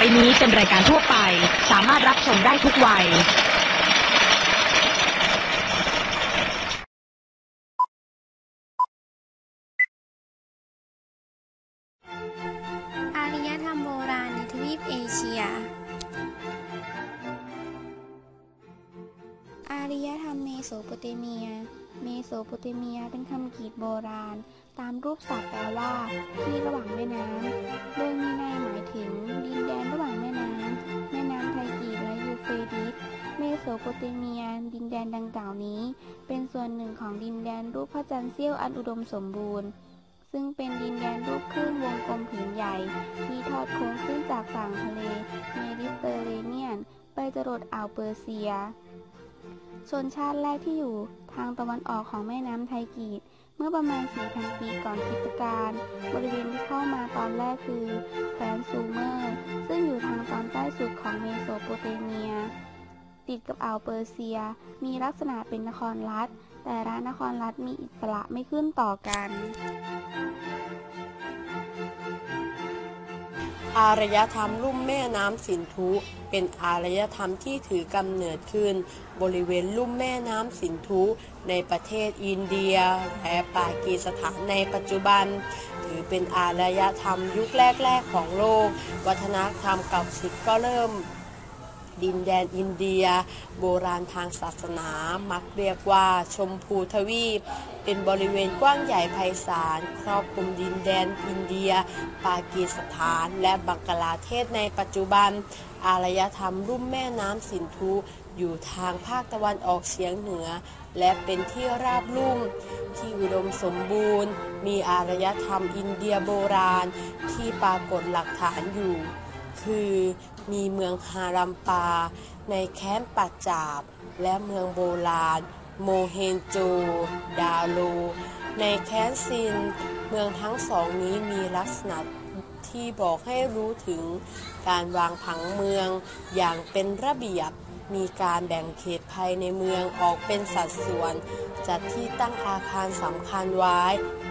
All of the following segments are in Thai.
ไปนี้เป็นรายการทั่วไป สามารถรับชมได้ทุกวัย อารยธรรมโบราณในทวีปเอเชีย อารยธรรมเมโสโปเตเมีย เมโสโปเตเมียเป็นคำกรีกโบราณ ตามรูปศัพท์แปลว่า ที่ระหว่างแม่น้ำโดยมีในหมายถึง ดินแดนระหว่างแม่น้ำแม่น้ำไทกีและยูเฟรดิสเมโสโปเตเมีย ดินแดนดังกล่าวนี้ เป็นส่วนหนึ่งของดินแดนรูปพระจันทร์เสี้ยวอันอุดมสมบูรณ์ ซึ่งเป็นดินแดนรูปคลื่นวงกลมผืนใหญ่ ที่ทอดโค้งขึ้นจากฝั่งทะเลเมดิเตอร์เรเนียน ไปจรดอ่าวเปอร์เซีย ชนชาติแรกที่อยู่ทางตะวันออกของแม่น้ำไทกีด เมื่อประมาณ 4,000 ปีก่อนคริสตกาลบริเวณที่เข้ามาตอนแรกคือแคว้นซูเมอร์ ซึ่งอยู่ทางตอนใต้สุดของเมโสโปเตเมีย ติดกับอ่าวเปอร์เซีย มีลักษณะเป็นนครรัฐ แต่ละนครรัฐมีอิสระไม่ขึ้นต่อกัน อารยธรรมลุ่มแม่น้ำสินธุ เป็นอารยธรรมที่ถือกำเนิดขึ้น บริเวณลุ่มแม่น้ำสินธุ ในประเทศอินเดีย และปากีสถานในปัจจุบัน ถือเป็นอารยธรรมยุคแรก ๆ ของโลก วัฒนธรรมเก่าสิทธิ์ก็เริ่ม ดินแดนอินเดีย โบราณทางศาสนา มักเรียกว่าชมพูทวีป เป็นบริเวณกว้างใหญ่ไพศาล ครอบคลุมดินแดนอินเดีย ปากีสถาน และบังกลาเทศในปัจจุบัน อารยธรรมรุ่มแม่น้ำสินธุอยู่ทางภาคตะวันออกเฉียงเหนือ และเป็นที่ราบลุ่ม ที่อุดมสมบูรณ์ มีอารยธรรมอินเดียโบราณ ที่ปรากฏหลักฐานอยู่ คือมีเมืองฮารัมปา ในแคว้นปัจจาบ และเมืองโบราณ โมเฮนโจดาโลในแคนซิน เมืองทั้งสองนี้มีลักษณะที่บอกให้รู้ถึงการวางผังเมืองอย่างเป็นระเบียบมีการแบ่งเขตภายในเมืองออกเป็นสัดส่วน จัดที่ตั้งอาคารสำคัญไว้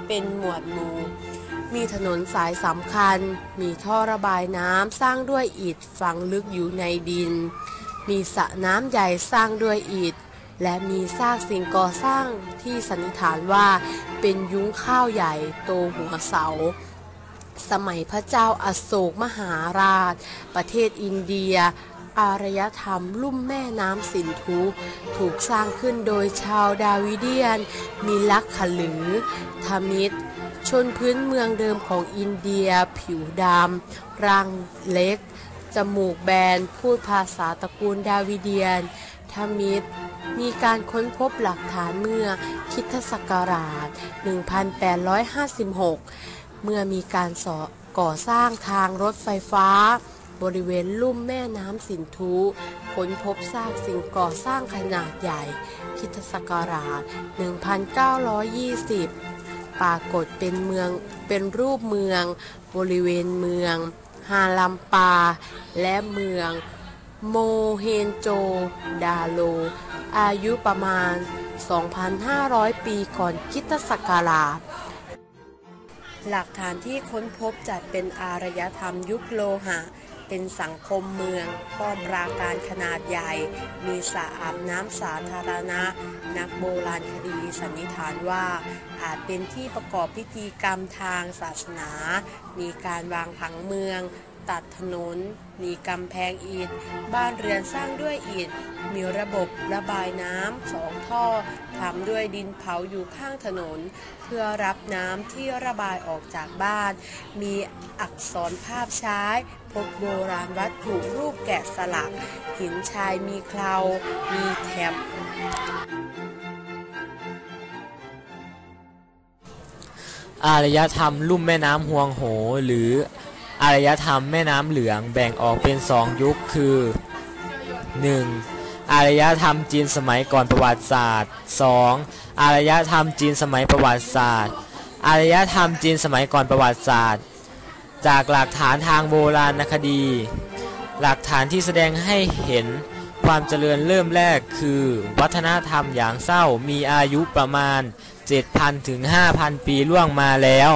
เป็นหมวดหมู่ มีถนนสายสำคัญ มีท่อระบายน้ำสร้างด้วยอิฐฝังลึกอยู่ในดิน มีสระน้ำใหญ่สร้างด้วยอิฐ และมีซากสิ่งก่อสร้างที่สันนิษฐานว่าเป็นยุ้งข้าวใหญ่โตหัวเสา สมัยพระเจ้าอโศกมหาราช ประเทศอินเดียอารยธรรมลุ่มแม่น้ำสินธุถูกสร้างขึ้นโดยชาวดาวิเดียนมีลักขลือทมิตร ชนพื้นเมืองเดิมของอินเดีย ผิวดำร่างเล็ก จมูกแบน พูดภาษาตระกูลดาวิเดียน ทมิตร มีการค้นพบหลักฐานเมื่อคริดศักราช 1856 เมื่อมีการสอก่อสร้างทางรถไฟฟ้า บริเวณลุ่มแม่น้ำสินธุค้นพบซากสิ่งก่อสร้างขนาดใหญ่คริดศักราช 1920 ปรากฏเป็นเมืองเป็นรูปเมือง บริเวณเมือง ฮาลัมปา และเมืองโมเฮนโจ ดาโล อายุประมาณ 2,500 ปีก่อนคริสตศักราชหลักฐานที่ค้นพบจัดเป็นอารยธรรมยุคโลหะ เป็นสังคมเมืองป้อมปราการขนาดใหญ่ มีสระอาบน้ำสาธารณะ นักโบราณคดีสันนิษฐานว่า อาจเป็นที่ประกอบพิธีกรรมทางศาสนา มีการวางผังเมือง ตัดถนน มีกำแพงอิฐ บ้านเรือนสร้างด้วยอิฐ มีระบบระบายน้ำสองท่อทำด้วยดินเผาอยู่ข้างถนน เพื่อรับน้ำที่ระบายออกจากบ้าน มีอักษรภาพใช้ บโบราณวัตถุรูปแกะสลัก หินชายมีเครามีแถบอารยธรรมลุ่มแม่น้ำฮวงโห หรืออารยธรรมแม่น้ำเหลืองแบ่งออกเป็นสองยุคคือ 1. อารยธรรมจีนสมัยก่อนประวัติศาสตร์ 2. อารยธรรมจีนสมัยประวัติศาสตร์ อารยธรรมจีนสมัยก่อนประวัติศาสตร์ จากหลักฐานทางโบราณคดี หลักฐานที่แสดงให้เห็นความเจริญเริ่มแรกคือ วัฒนธรรมอย่างเศร้ามีอายุประมาณ 7,000 ถึง 5,000 ปีล่วงมาแล้ว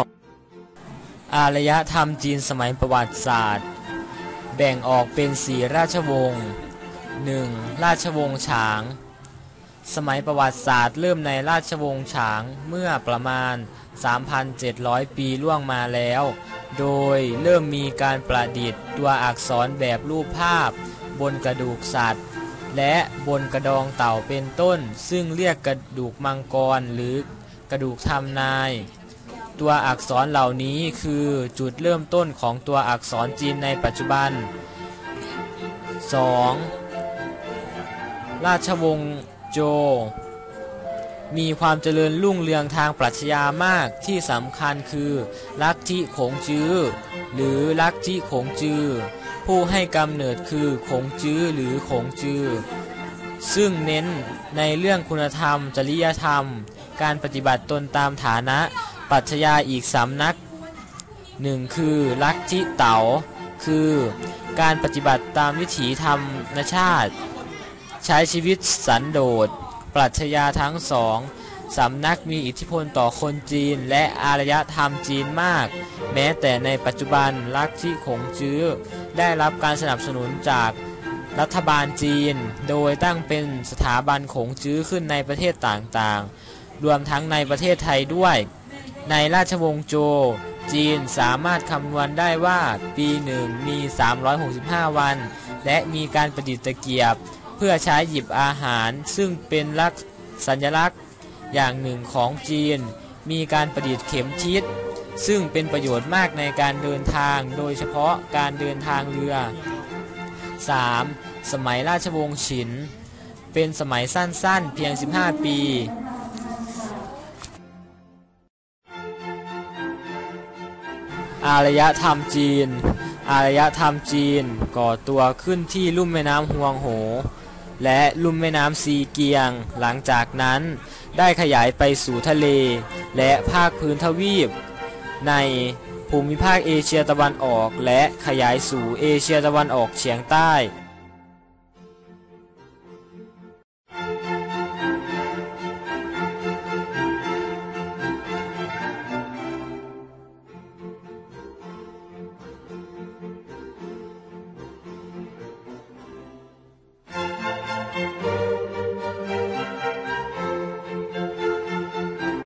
อารยธรรมจีนสมัยประวัติศาสตร์ แบ่งออกเป็นสีราชวงศ์ 1. ราชวงศ์ฉาง สมัยประวัติศาสตร์เริ่มในราชวงศ์ฉางเมื่อประมาณ 3,700 ปีล่วงมาแล้ว โดยเริ่มมีการประดิษฐ์ตัวอักษรแบบรูปภาพ บนกระดูกสัตว์ และบนกระดองเต่าเป็นต้น ซึ่งเรียกกระดูกมังกรหรือกระดูกทำนาย ตัวอักษรเหล่านี้คือจุดเริ่มต้นของตัวอักษรจีนในปัจจุบัน 2. ราชวงศ์ โจ มีความเจริญรุ่งเรืองทางปรัชญามากที่สำคัญคือลัทธิขงจื้อหรือลัทธิขงจือผู้ให้กำเนิดคือขงจื้อหรือขงจือซึ่งเน้นในเรื่องคุณธรรม จริยธรรม การปฏิบัติตนตามฐานะปรัชญาอีกสำนักหนึ่งคือลัทธิเต๋าคือการปฏิบัติตามวิถีธรรมชาติ ใช้ชีวิตสันโดษ ปรัชญาทั้งสองสำนักมีอิทธิพลต่อคนจีนและอารยธรรมจีนมาก แม้แต่ในปัจจุบันลัทธิขงจื้อ ได้รับการสนับสนุนจากรัฐบาลจีน โดยตั้งเป็นสถาบันขงจื้อขึ้นในประเทศต่างๆ รวมทั้งในประเทศไทยด้วย ในราชวงศ์โจวจีนสามารถคำนวณได้ว่าปีหนึ่งมี 365 วัน และมีการประดิษฐ์ตะเกียบ พื่อใช้หยิบอาหาร ซึ่งเป็นลักษณ์สัญลักษณ์อย่างหนึ่งของจีน มีการประดิษฐ์เข็มทิศซึ่งเป็นประโยชน์มากในการเดินทาง โดยเฉพาะการเดินทางเรือ 3. สมัยราชวงศ์ฉิน เป็นสมัยสั้นๆ เพียง 15 ปีอารยธรรมจีน อารยธรรมจีนก่อตัวขึ้นที่ลุ่มแม่น้ำฮวงโห และลุ่มแม่น้ำซีเกียง หลังจากนั้นได้ขยายไปสู่ทะเล และภาคพื้นทวีป ในภูมิภาคเอเชียตะวันออก และขยายสู่เอเชียตะวันออกเฉียงใต้